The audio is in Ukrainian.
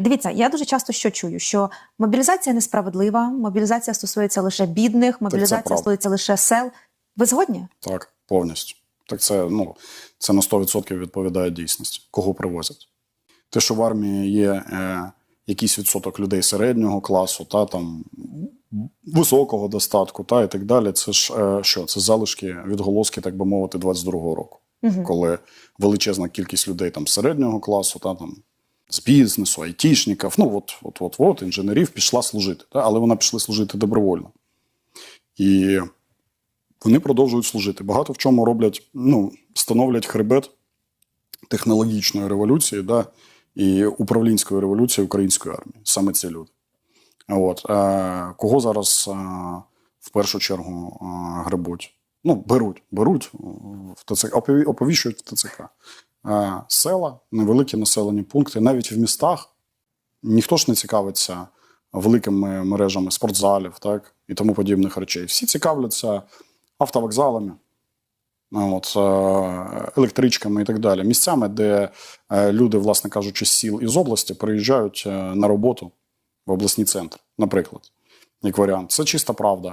Дивіться, я дуже часто що чую, що мобілізація несправедлива, мобілізація стосується лише бідних, мобілізація стосується лише сел. Ви згодні? Так, повністю. Так це, ну, це на 100% відповідає дійсності. Кого привозять? Те, що в армії є е, якийсь відсоток людей середнього класу, та там високого достатку, та і так далі. Це ж е, що? Це залишки відголоски, так би мовити, 22-го року, Угу. коли величезна кількість людей там середнього класу, та там з бізнесу, айтішників, ну от, от, от, от, інженерів пішла служити, та, але вона пішла служити добровольно. І вони продовжують служити. Багато в чому роблять, ну, становлять хребет технологічної революції да, і управлінської революції української армії. Саме ці люди. От, е, кого зараз в першу чергу гребуть? Ну, беруть, беруть в ТЦК, опові- оповіщують в ТЦК. Е, села, невеликі населені пункти, навіть в містах ніхто ж не цікавиться великими мережами спортзалів так, і тому подібних речей. Всі цікавляться автовокзалами, от, е, електричками і так далі. Місцями, де е, люди, власне кажучи, з сіл із області приїжджають на роботу в обласні центри, наприклад, як варіант. Це чиста правда.